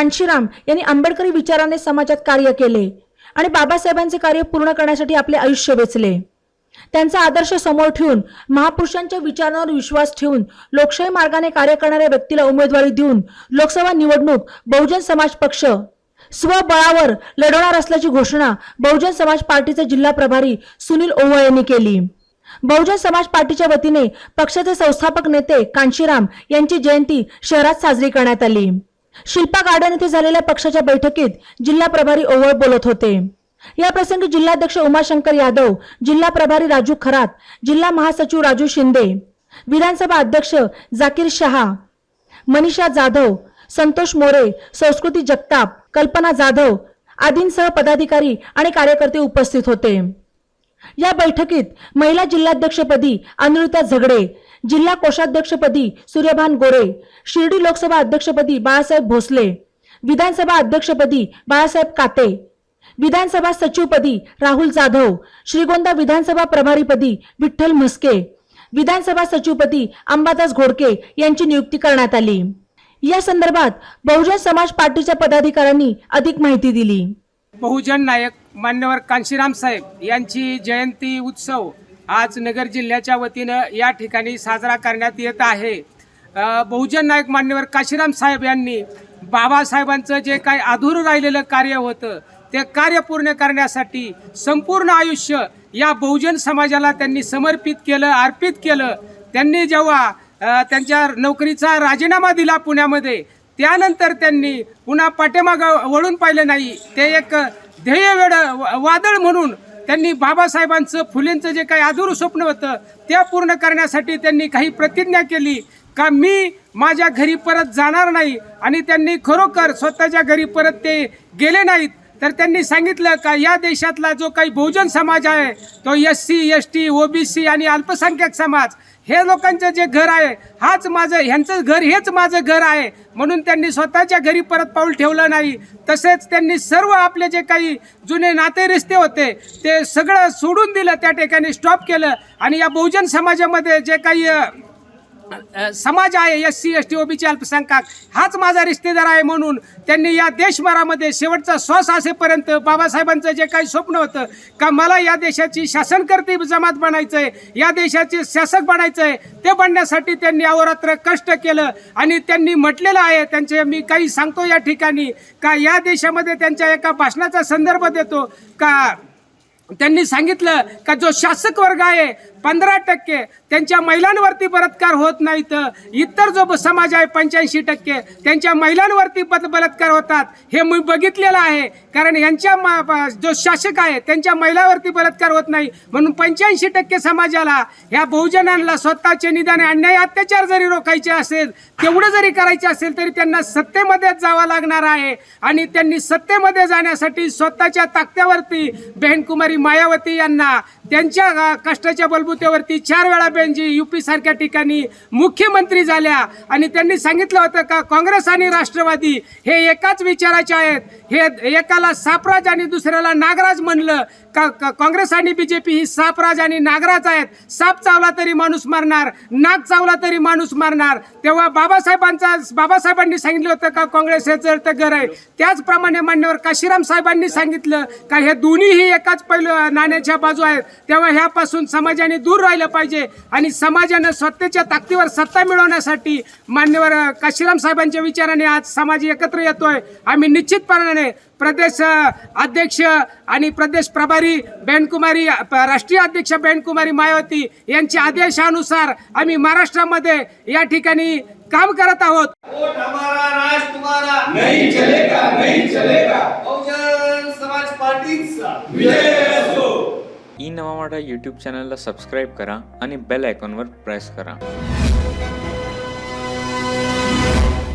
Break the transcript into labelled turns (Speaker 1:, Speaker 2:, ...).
Speaker 1: कांशीराम यांनी आंबेडकरी विचाराने समाजात कार्य केले आणि बाबासाहेबांचे कार्य पूर्ण करण्यासाठी आपले आयुष्य वेचले. त्यांचा आदर्श समोर ठेवून महापुरुषांच्या विचारांवर विश्वास ठेवून लोकशाही मार्गाने कार्य करणाऱ्या व्यक्तीला उमेदवारी देऊन लोकसभा निवडणूक बहुजन समाज पक्ष स्वबळावर लढवणार असल्याची घोषणा बहुजन समाज पार्टीचे जिल्हा प्रभारी सुनील ओवळ यांनी केली. बहुजन समाज पार्टीच्या वतीने पक्षाचे संस्थापक नेते कांशीराम यांची जयंती शहरात साजरी करण्यात आली. शिल्पा गार्डन येथे झालेल्या पक्षाच्या बैठकीत जिल्हा प्रभारी ओवळ बोलत होते. या प्रसंगी जिल्हाध्यक्ष उमाशंकर यादव जिल्हा प्रभारी राजू खरात जिल्हा महासचिव राजू शिंदे विधानसभा अध्यक्ष जाकीर शहा मनीषा जाधव संतोष मोरे संस्कृती जगताप कल्पना जाधव आदींसह पदाधिकारी आणि कार्यकर्ते उपस्थित होते. या बैठकीत महिला जिल्हाध्यक्षपदी अनुरिता झगडे जिल्हा कोषाध्यक्षपदी सूर्यभान गोरे शिर्डी लोकसभा अध्यक्षपदी बाळासाहेब भोसले विधानसभा अध्यक्षपदी बाळासाहेब काते विधानसभा सचिवपदी राहुल जाधव श्रीगोंदा विधानसभा प्रभारीपदी विठ्ठल म्हस्के विधानसभा सचिवपदी अंबादास घोडके यांची नियुक्ती करण्यात आली. या संदर्भात बहुजन समाज पार्टीच्या पदाधिकाऱ्यांनी अधिक माहिती दिली.
Speaker 2: बहुजन नायक मान्यवर कांशीराम साहेब यांची जयंती उत्सव आज नगर जिल्ह्याच्या वतीनं या ठिकाणी साजरा करण्यात येत आहे. बहुजन नायक मान्यवर काशीराम साहेब यांनी बाबासाहेबांचं जे काही अधुरं राहिलेलं कार्य होतं ते कार्य पूर्ण करण्यासाठी संपूर्ण आयुष्य या बहुजन समाजाला त्यांनी समर्पित केलं अर्पित केलं. त्यांनी जेव्हा त्यांच्या नोकरीचा राजीनामा दिला पुण्यामध्ये त्यानंतर त्यांनी पुन्हा पाठीमागं वळून पाहिलं नाही. ते एक ध्येय वेड वादळ म्हणून त्यांनी बाबासाहेबांचं फुलेंचं जे काही अधुरं स्वप्न होतं ते पूर्ण करण्यासाठी त्यांनी काही प्रतिज्ञा केली का मी माझ्या घरी परत जाणार नाही आणि त्यांनी खरोखर स्वतःच्या घरी परत ते गेले नाहीत. तर त्यांनी सांगितलं का या देशातला जो काही बहुजन समाज आहे तो S C S T OBC आणि अल्पसंख्याक समाज हे लोकांचं जे घर आहे हाच माझं ह्यांचं घर हेच माझं घर आहे. म्हणून त्यांनी स्वतःच्या घरी परत पाऊल ठेवलं नाही. तसेच त्यांनी सर्व आपले जे काही जुने नाते रिश्ते होते ते सगळं सोडून दिलं त्या ठिकाणी स्टॉप केलं. आणि या बहुजन समाजामध्ये जे काही समाज आहे S C S T OBC अल्पसंख्याक. हाच माझा रिश्तेदार आहे म्हणून त्यांनी या देशभरामध्ये शेवटचा श्वास असेपर्यंत बाबासाहेबांचं जे काही स्वप्न होतं का मला या देशाची शासनकर्ती जमात बनायचंय या देशाचे शासक बनायचंय ते बनण्यासाठी त्यांनी अहोरात्र कष्ट केलं आणि त्यांनी म्हटलेलं आहे त्यांचे मी काही सांगतो या ठिकाणी का या देशामध्ये त्यांच्या एका भाषणाचा संदर्भ देतो का त्यांनी सांगितलं का जो शासक वर्ग आहे पंधरा टक्के त्यांच्या महिलांवरती बलात्कार होत नाहीत इतर जो समाज आहे पंच्याऐंशी टक्के त्यांच्या महिलांवरती बद बलात्कार होतात. हे मी बघितलेलं आहे. कारण यांच्या मा- जो शासक आहे त्यांच्या महिलावरती बलात्कार होत नाही. म्हणून पंच्याऐंशी टक्के समाजाला ह्या बहुजनांना स्वतःचे निदान अन्याय अत्याचार जरी रोखायचे असेल तेवढं जरी करायचे असेल तरी त्यांना सत्तेमध्येच जावं लागणार आहे. आणि त्यांनी सत्तेमध्ये जाण्यासाठी स्वतःच्या ताकद्यावरती बहनकुमारी मायावती यांना त्यांच्या कष्टाच्या बलबुत्यावरती चार वेळा बेंजी युपी सारख्या ठिकाणी मुख्यमंत्री झाल्या. आणि त्यांनी सांगितलं होतं का काँग्रेस आणि राष्ट्रवादी हे एकाच विचाराचे आहेत. हे एकाला सापराज आणि दुसऱ्याला नागराज म्हणलं. का काँग्रेस आणि बी जे पी ही सापराज आणि नागराज आहेत. साप चावला तरी माणूस मारणार नाग चावला तरी माणूस मारणार. तेव्हा बाबासाहेबांचा बाबासाहेबांनी सांगितलं होतं का काँग्रेस हे जळतं घर आहे. त्याचप्रमाणे मान्यवर काशीराम साहेबांनी सांगितलं का हे दोन्हीही एकाच पहिलं नाण्याच्या बाजू आहेत. तेव्हा ह्यापासून समाजाने दूर राहिलं पाहिजे आणि समाजानं स्वतःच्या ताकदीवर सत्ता मिळवण्यासाठी मान्यवर काशीराम साहेबांच्या विचाराने आज समाज एकत्र येतोय. आम्ही निश्चितपणाने प्रदेश अध्यक्ष आणि प्रदेश प्रभारी प- राष्ट्रीय अध्यक्ष बहनकुमारी मायावती यांच्या आदेशानुसार आम्ही महाराष्ट्रामध्ये या ठिकाणी काम करत आहोत.
Speaker 3: वोट हमारा राज तुम्हारा।
Speaker 4: नहीं चलेगा नहीं चलेगा।
Speaker 3: बहुजन समाज पार्टीचा।
Speaker 4: विजय।
Speaker 5: ई नवा मराठा यूट्यूब चॅनलला सबस्क्राईब करा आणि बेल आयकॉनवर प्रेस करा.